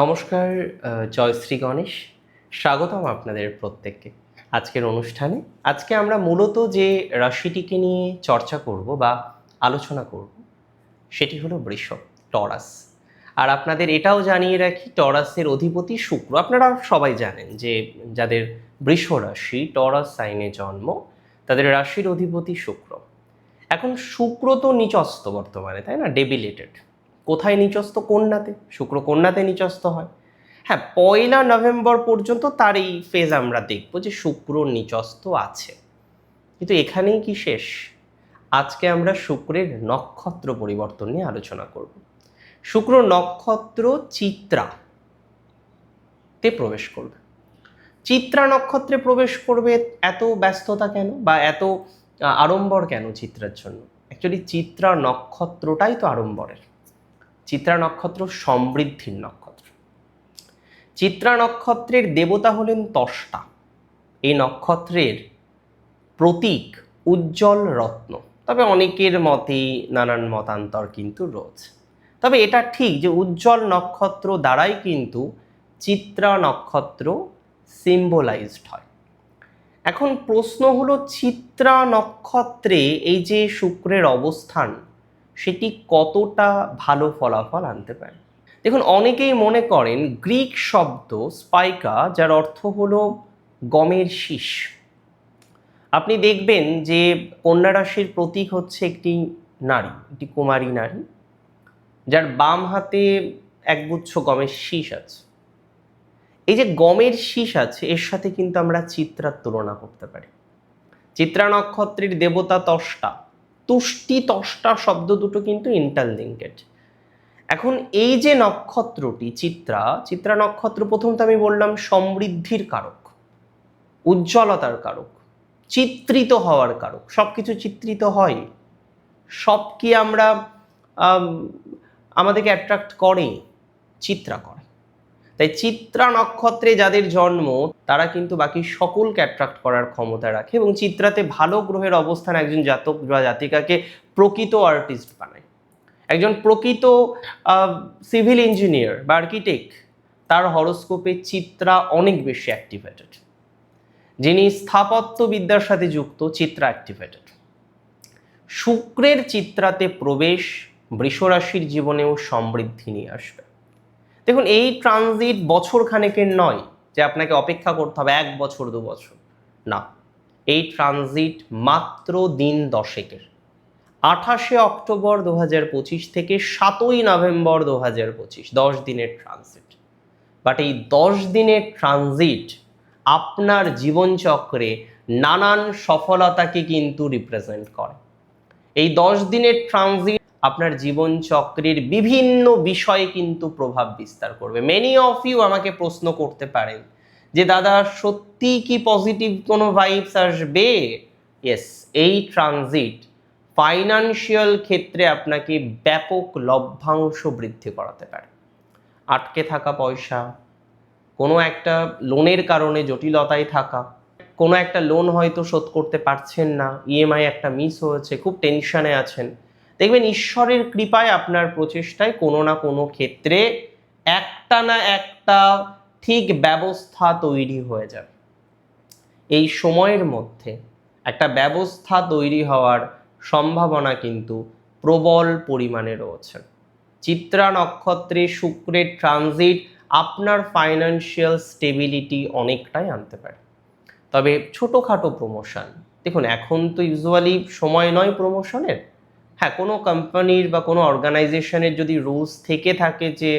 নমস্কার জয়শ্রী গণেশ। স্বাগতম আপনাদের প্রত্যেককে আজকের অনুষ্ঠানে। আজকে আমরা মূলত যে রাশিটিকে নিয়ে চর্চা করব বা আলোচনা করব, সেটি হলো বৃষ, টরাস। আর আপনাদের এটাও জানিয়ে রাখি, টরাসের অধিপতি শুক্র। আপনারা সবাই জানেন যে যাদের বৃষ রাশি, টরাস সাইনে জন্ম, তাদের রাশির অধিপতি শুক্র। এখন শুক্র তো নিচস্ত বর্তমানে, তাই না? ডেবিলেটেড। কোথায় নিচস্ত কন্যাতে? শুক্র কন্যাতে নিচস্ত হয়। হ্যাঁ পয়লা নভেম্বর পর্যন্ত তার এই ফেজ আমরা দেখব যে শুক্র নিচস্ত আছে। কিন্তু এখানেই কি শেষ? আজকে আমরা শুক্রের নক্ষত্র পরিবর্তন নিয়ে আলোচনা করব। শুক্র নক্ষত্র চিত্রা তে প্রবেশ করবে। চিত্রা নক্ষত্রে প্রবেশ করবে এত ব্যস্ততা কেন? বা এত আড়ম্বর কেন চিত্রার জন্য? অ্যাকচুয়ালি চিত্রা নক্ষত্রটাই তো আড়ম্বরের। চিত্রা নক্ষত্র সমৃদ্ধির নক্ষত্র। চিত্রা নক্ষত্রের দেবতা হলেন তষ্টা। এই নক্ষত্রের প্রতীক উজ্জ্বল রত্ন। তবে অনেকের মতেই নানান মতান্তর কিন্তু রয়েছে। তবে এটা ঠিক যে উজ্জ্বল নক্ষত্র দ্বারাই কিন্তু চিত্রা নক্ষত্র সিম্বলাইজড হয়। এখন প্রশ্ন হলো, চিত্রা নক্ষত্রে এই যে শুক্রের অবস্থান সেটি কতটা ভালো ফলাফল আনতে পারে? দেখুন, অনেকেই মনে করেন গ্রিক শব্দ স্পাইকা, যার অর্থ হলো গমের শীষ। আপনি দেখবেন যে কন্যা রাশির প্রতীক হচ্ছে একটি নারী, একটি কুমারী নারী, যার বাম হাতে একগুচ্ছ গমের শীষ আছে। এই যে গমের শীষ আছে, এর সাথে কিন্তু আমরা চিত্রার তুলনা করতে পারি। চিত্রা নক্ষত্রের দেবতা তষ্টা তুষ্টি তষ্টা শব্দ দুটো কিন্তু ইন্টারলিঙ্কেড এখন এই যে নক্ষত্রটি চিত্রা চিত্রা নক্ষত্র প্রথম তো আমি বললাম সমৃদ্ধির কারক উজ্জ্বলতার কারক চিত্রিত হওয়ার কারক সব কিছু চিত্রিত হয়। সব কি আমরা আম, আমাদেরকে অ্যাট্রাক্ট করে? চিত্রা করে। তাই চিত্রা নক্ষত্রে যাদের জন্ম, তারা কিন্তু বাকি সকলকে অ্যাট্রাক্ট করার ক্ষমতা রাখে এবং চিত্রাতে ভালো গ্রহের অবস্থান একজন জাতক বা জাতিকাকে প্রকৃত আর্টিস্ট বানায়। একজন প্রকৃত সিভিল ইঞ্জিনিয়ার বা আর্কিটেক্ট তার হরস্কোপে চিত্রা অনেক বেশি অ্যাক্টিভেটেড যিনি স্থাপত্যবিদ্যার সাথে যুক্ত, চিত্রা অ্যাক্টিভেটেড শুক্রের চিত্রাতে প্রবেশ, বৃষরাশির জীবনেও সমৃদ্ধি নিয়ে আসবে। দেখুন, এই ট্রানজিট বছর খানেকের নয় যে আপনাকে অপেক্ষা করতে হবে এক বছর, দু বছর। না, এই ট্রানজিট মাত্র দিন দশেকের। আঠাশে অক্টোবর দু থেকে সাতই নভেম্বর দু হাজার পঁচিশ, দশ দিনের ট্রানজিট বাট এই দশ দিনের ট্রানজিট আপনার জীবনচক্রে নানান সফলতাকে কিন্তু রিপ্রেজেন্ট করে। এই দশ দিনের ট্রানজিট আপনার জীবনচক্রের বিভিন্ন বিষয়ে কিন্তু প্রভাব বিস্তার করবে। মেনি অফ ইউ আমাকে প্রশ্ন করতে পারেন যে, দাদা, সত্যি কি পজিটিভ কোনো ভাইবস আসবে? ইয়েস এই ট্রানজিট ফাইনান্সিয়াল ক্ষেত্রে আপনাকে ব্যাপক লভ্যাংশ বৃদ্ধি করাতে পারে। আটকে থাকা পয়সা, কোনো একটা লোনের কারণে জটিলতায় থাকা, কোনো একটা লোন হয়তো শোধ করতে পারছেন না ইএমআই একটা মিস হয়েছে, খুব টেনশানে আছেন। দেখবেন ঈশ্বরের কৃপায় আপনার প্রচেষ্টায় কোনো না কোনো ক্ষেত্রে একটা না একটা ঠিক ব্যবস্থা তৈরি হয়ে যাবে। এই সময়ের মধ্যে একটা ব্যবস্থা তৈরি হওয়ার সম্ভাবনা কিন্তু প্রবল পরিমাণে রয়েছে। চিত্রা নক্ষত্রে শুক্রের ট্রানজিট আপনার ফাইন্যান্সিয়াল স্টেবিলিটি অনেকটাই আনতে পারে। তবে ছোটোখাটো প্রমোশন দেখুন এখন তো ইউজুয়ালি সময় নয় প্রমোশনের হ্যাঁ কোনো কোম্পানির বা কোনো অর্গানাইজেশনের যদি রুলস থেকে থাকে যে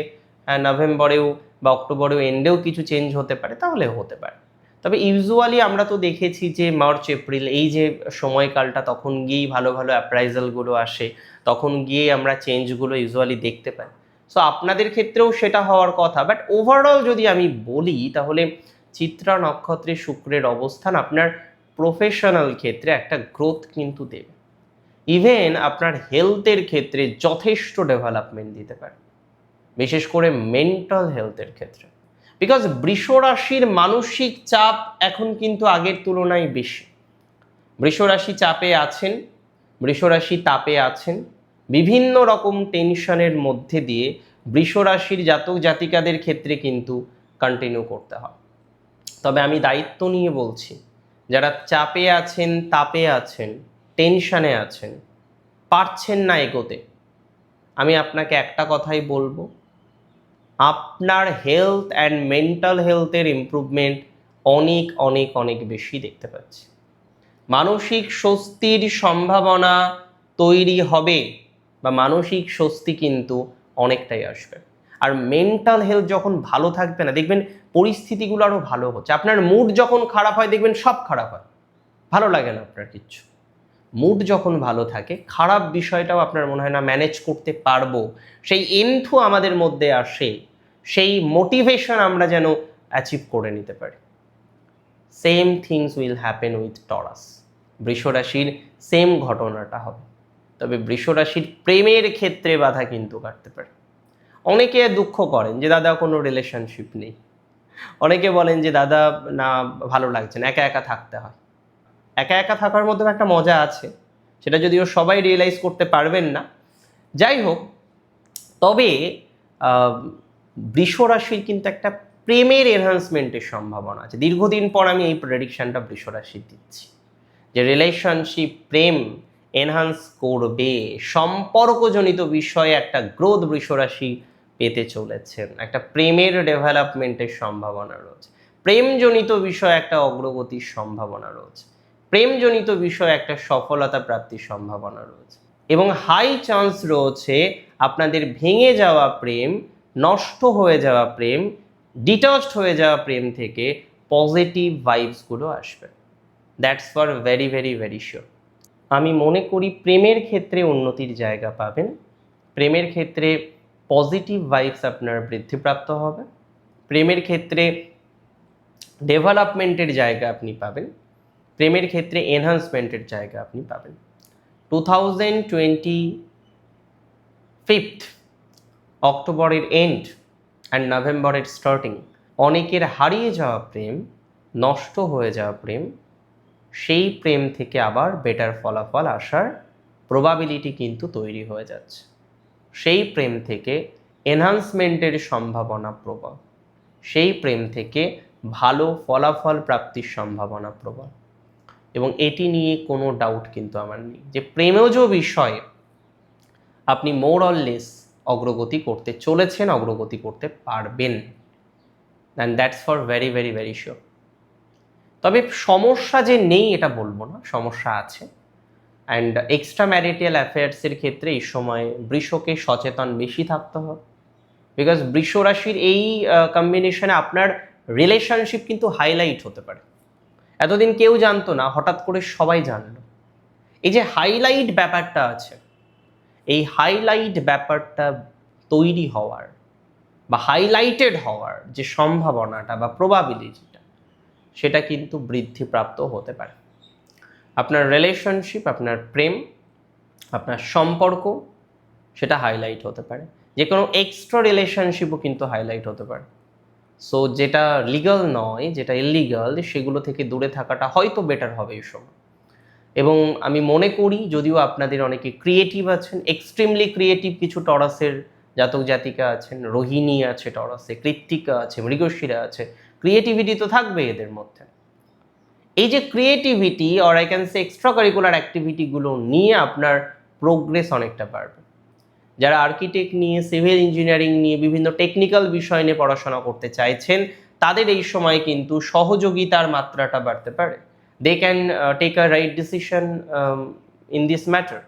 নভেম্বরেও বা অক্টোবরেও এন্ডেও কিছু চেঞ্জ হতে পারে, তাহলে হতে পারে। তবে ইউজুয়ালি আমরা তো দেখেছি যে মার্চ এপ্রিল এই যে সময়কালটা তখন গিয়েই ভালো ভালো অ্যাপ্রাইজালগুলো আসে, তখন গিয়ে আমরা চেঞ্জগুলো ইউজুয়ালি দেখতে পাই। সো আপনাদের ক্ষেত্রেও সেটা হওয়ার কথা বাট ওভারঅল যদি আমি বলি, তাহলে চিত্রা নক্ষত্রে শুক্রের অবস্থান আপনার প্রফেশনাল ক্ষেত্রে একটা গ্রোথ কিন্তু দেবে। ইভেন আপনার হেলথের ক্ষেত্রে যথেষ্ট ডেভেলপমেন্ট দিতে পারে। বিশেষ করে মেন্টাল হেলথের ক্ষেত্রে। বিকজ বৃষ রাশির মানসিক চাপ এখন কিন্তু আগের তুলনায় বেশি। বৃষরাশি চাপে আছেন বৃষরাশি তাপে আছেন। বিভিন্ন রকম টেনশনের মধ্যে দিয়ে বৃষ রাশির জাতক জাতিকাদের ক্ষেত্রে কিন্তু কন্টিনিউ করতে হয়। তবে আমি দায়িত্ব নিয়ে বলছি, যারা চাপে আছেন, তাপে আছেন টেনশনে আছেন। পারছেন না এগোতে। আমি আপনাকে একটা কথাই বলব। আপনার হেলথ অ্যান্ড মেন্টাল হেলথের ইমপ্রুভমেন্ট অনেক অনেক অনেক বেশি দেখতে পাচ্ছি। মানসিক স্বস্তির সম্ভাবনা তৈরি হবে বা মানসিক স্বস্তি কিন্তু অনেকটাই আসবে। আর মেন্টাল হেলথ যখন ভালো থাকবে না, দেখবেন পরিস্থিতিগুলো আরও ভালো হচ্ছে। আপনার মুড যখন খারাপ হয়, দেখবেন সব খারাপ হয়। ভালো লাগে না আপনার কিচ্ছু। মুড যখন ভালো থাকে, খারাপ বিষয়টাও আপনার মনে হয় না ম্যানেজ করতে পারব, সেই এন্থু আমাদের মধ্যে আসে, সেই মোটিভেশন আমরা যেন অ্যাচিভ করে নিতে পারি। Same things will happen with Taurus বৃষরাশির সেম ঘটনাটা হবে। তবে বৃষরাশির প্রেমের ক্ষেত্রে বাধা কিন্তু কাটতে পারে। অনেকে দুঃখ করেন যে, দাদা, কোনো রিলেশনশিপ নেই। অনেকে বলেন যে, দাদা, না, ভালো লাগছে না, একা একা থাকতে হয়। একা একা থাকার মধ্যে একটা মজা আছে। সেটা যদিও সবাই রিয়েলাইজ করতে পারবেন না। যাই হোক তবে আহ, বৃষ রাশির কিন্তু একটা প্রেমের এনহান্সমেন্টের সম্ভাবনা আছে। দীর্ঘদিন পর আমি এই প্রেডিকশনটা বৃষ রাশির দিচ্ছি। যে রিলেশনশিপ প্রেম এনহান্স করবে। সম্পর্কজনিত বিষয়ে একটা গ্রোথ বৃষরাশি পেতে চলেছেন। একটা প্রেমের ডেভেলপমেন্টের সম্ভাবনা রয়েছে। প্রেমজনিত বিষয়ে একটা অগ্রগতির সম্ভাবনা রয়েছে। প্রেমজনিত বিষয়ে একটা সফলতা প্রাপ্তির সম্ভাবনা রয়েছে। এবং হাই চান্স রয়েছে আপনাদের ভেঙে যাওয়া প্রেম, নষ্ট হয়ে যাওয়া প্রেম ডিটাচড হয়ে যাওয়া প্রেম থেকে পজিটিভ ভাইবসগুলো আসবে। That's for very very very sure আমি মনে করি প্রেমের ক্ষেত্রে উন্নতির জায়গা পাবেন। প্রেমের ক্ষেত্রে পজিটিভ ভাইবস আপনার বৃদ্ধিপ্রাপ্ত হবে। প্রেমের ক্ষেত্রে ডেভেলপমেন্টের জায়গা আপনি পাবেন। প্রেমের ক্ষেত্রে এনহান্সমেন্টের জায়গা আপনি পাবেন। টু থাউজেন্ড টোয়েন্টি ফিফথ অক্টোবরের এন্ড অ্যান্ড নভেম্বরের স্টার্টিং অনেকের হারিয়ে যাওয়া প্রেম, নষ্ট হয়ে যাওয়া প্রেম, সেই প্রেম থেকে আবার বেটার ফলাফল আসার প্রবাবিলিটি কিন্তু তৈরি হয়ে যাচ্ছে। সেই প্রেম থেকে এনহান্সমেন্টের সম্ভাবনা প্রবল। সেই প্রেম থেকে ভালো ফলাফল প্রাপ্তির সম্ভাবনা প্রবল। এবং এটি নিয়ে কোনো ডাউট কিন্তু আমার নেই। যে প্রেমজ বিষয়ে আপনি মোর অর লেস অগ্রগতি করতে চলেছেন, অগ্রগতি করতে পারবেন। And that's for very very very sure তবে সমস্যা যে নেই এটা বলব না, সমস্যা আছে। অ্যান্ড এক্সট্রা ম্যারিটাল অ্যাফেয়ার্সের ক্ষেত্রে এই সময় বৃষকে সচেতন বেশি থাকতে হবে। বিকজ বৃষ রাশির এই কম্বিনেশনে আপনার রিলেশনশিপ কিন্তু হাইলাইট হতে পারে। এতদিন কেউ জানতো না, হঠাৎ করে সবাই জানলো। এই যে হাইলাইট ব্যাপারটা আছে, এই হাইলাইট ব্যাপারটা তৈরি হওয়ার বা হাইলাইটেড হওয়ার যে সম্ভাবনাটা বা প্রবাবিলিটিটা সেটা কিন্তু বৃদ্ধিপ্রাপ্ত হতে পারে। আপনার রিলেশনশিপ আপনার প্রেম, আপনার সম্পর্ক, সেটা হাইলাইট হতে পারে। যে কোনো এক্সট্রা রিলেশনশিপও কিন্তু হাইলাইট হতে পারে। সো যেটা লিগাল নয়, যেটা ইলিগাল সেগুলো থেকে দূরে থাকাটা হয়তো বেটার হবে এই সময়। এবং আমি মনে করি, যদিও আপনাদের অনেকে ক্রিয়েটিভ আছেন এক্সট্রিমলি ক্রিয়েটিভ কিছু টরাসের জাতক জাতিকা আছেন, রোহিণী আছে টরাসে, কৃত্তিকা আছে, মৃগশিরা আছে ক্রিয়েটিভিটি তো থাকবে এদের মধ্যে। এই যে creativity or I can say extra curricular অ্যাক্টিভিটিগুলো নিয়ে আপনার প্রোগ্রেস অনেকটা বাড়বে। যারা আর্কিটেক্ট নিয়ে সিভিল ইঞ্জিনিয়ারিং নিয়ে বিভিন্ন টেকনিক্যাল বিষয় নিয়ে পড়াশোনা করতে চাইছেন, তাদের এই সময় কিন্তু সহযোগিতার মাত্রাটা বাড়তে পারে। They can take a right decision in this matter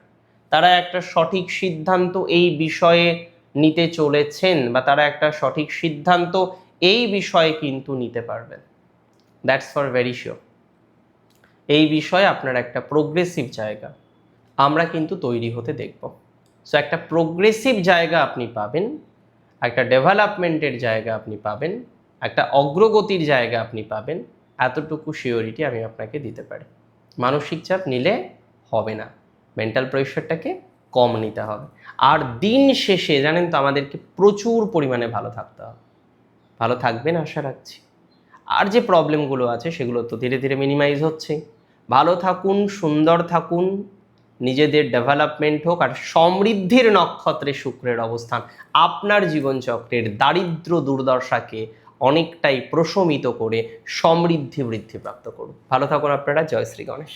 তারা একটা সঠিক সিদ্ধান্ত এই বিষয়ে নিতে চলেছেন বা তারা একটা সঠিক সিদ্ধান্ত এই বিষয়ে কিন্তু নিতে পারবেন। দ্যাটস ফর ভেরি শিওর এই বিষয়ে আপনার একটা প্রোগ্রেসিভ জায়গা। আমরা কিন্তু তৈরি হতে দেখব। সো একটা প্রোগ্রেসিভ জায়গা আপনি পাবেন, একটা ডেভেলপমেন্টের জায়গা আপনি পাবেন, একটা অগ্রগতির জায়গা আপনি পাবেন, এতটুকু শিওরিটি আমি আপনাকে দিতে পারি। মানসিক চাপ নিলে হবে না। মেন্টাল প্রেশারটাকে কম নিতে হবে। আর দিন শেষে জানেন তো আমাদেরকে প্রচুর পরিমাণে ভালো থাকতে হবে। ভালো থাকবেন আশা রাখছি। আর যে প্রবলেমগুলো আছে সেগুলো তো ধীরে ধীরে মিনিমাইজ হচ্ছে। ভালো থাকুন, সুন্দর থাকুন নিজেদের ডেভেলপমেন্ট হোক আর সমৃদ্ধির নক্ষত্রে শুক্রের অবস্থান, আপনার জীবনচক্রের দারিদ্র দুর্দশাকে অনেকটাই প্রশমিত করে সমৃদ্ধি বৃদ্ধি প্রাপ্ত করুন। ভালো থাকুন আপনারা, জয় শ্রী গণেশ।